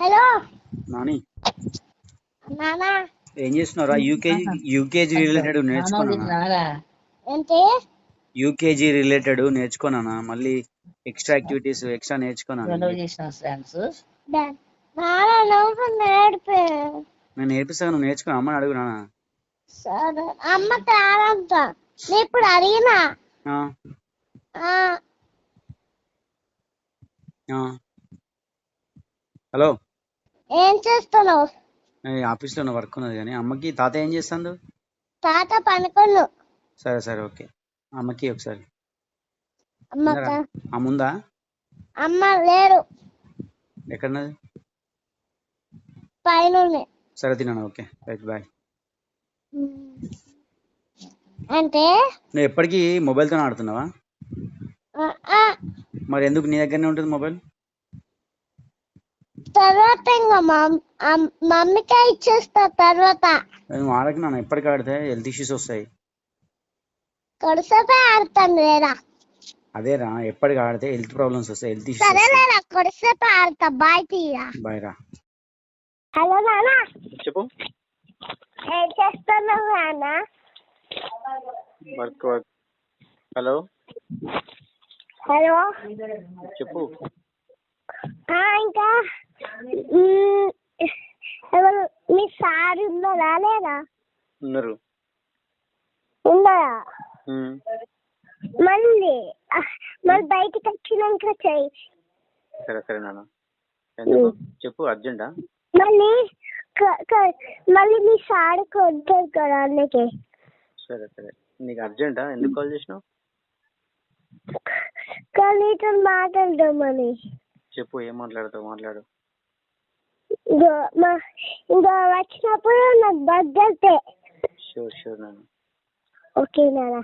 Hello Nani. నానా. ఏం చేస్తున్నారా యూకేజీ యూకేజీ రిలేటెడ్ నేర్చుకున్నానా ఏంటి? యూకేజీ రిలేటెడ్ నేర్చుకున్నానా మళ్ళీ ఎక్స్ట్రా యాక్టివిటీస్ ఎక్స్ట్రా నేర్చుకున్నాను నానా? నేను నేర్పిస్తాను నువ్వు నేర్చుకున్నా అమ్మని అడుగు సరే అమ్మ తారంట నేను ఇప్పుడు అడిగినా. ఆ, ఆ, ఆ. హలో. ఏం చేస్తున్నావు? నేను ఆఫీస్లో ఉన్న వర్క్ ఉన్నది కానీ అమ్మకి తాత ఏం చేస్తాడు? తాత పనుకోను సరే సరే ఓకే. అమ్మకి ఒకసారి. అమ్మ ఉన్నారా? తా- అమ్మ లేరు. ఎక్కడున్నది? పైన సరే తిన్నాను ఓకే. Right bye. అంటే? నువ్వు ఎప్పటికీ మొబైల్తో ఆడుతున్నావా? మరి ఎందుకు నీ దగ్గరనే ఉంటుంది మొబైల్? తర్వాత ఇంకా మమ్మీకే ఇచ్చేస్తా తర్వాత. ఆడకు నాన్న ఎప్పటికి ఆడితే హెల్త్ ఇష్యూస్ వస్తాయి. కొడిసేపే ఆడతాను లేరా అదేరా ఎప్పటికి ఆడితే హెల్త్ ప్రాబ్లమ్స్ వస్తాయి హెల్త్ ఇష్యూస్ సరే వస్తాయి. లేరా కొడిసేపే ఆడతా బాయ్ తీయరా బాయ్ రా. హలో నానా చెప్పు. ఏం చేస్తున్నావు నాన్న? Work work. హలో. హలో. చెప్పు. ఇంకా. ఎవరు మీ సార్ ఉన్నారా లేదా? ఉన్నారు. ఉన్నారా. మళ్ళీ మళ్ళీ బయటికి వచ్చినాక చెయ్యి సరే సరే నాన్న. ఎందుకు? చెప్పు అర్జెంటా? మళ్ళీ మళ్ళీ మీ సార్ కొంటారు కదా అందుకే. సరే సరే. నీకు అర్జెంటా? ఎందుకు కాల్ చేసినావు? కానీ మాట్లాడదామని. చెప్పు ఏం మాట్లాడతావు? మాట్లాడు. మా ఇంకో వచ్చినప్పుడు నాకు బర్త్డే. షూర్ షూర్ నాన్న. ఓకే నాన్న.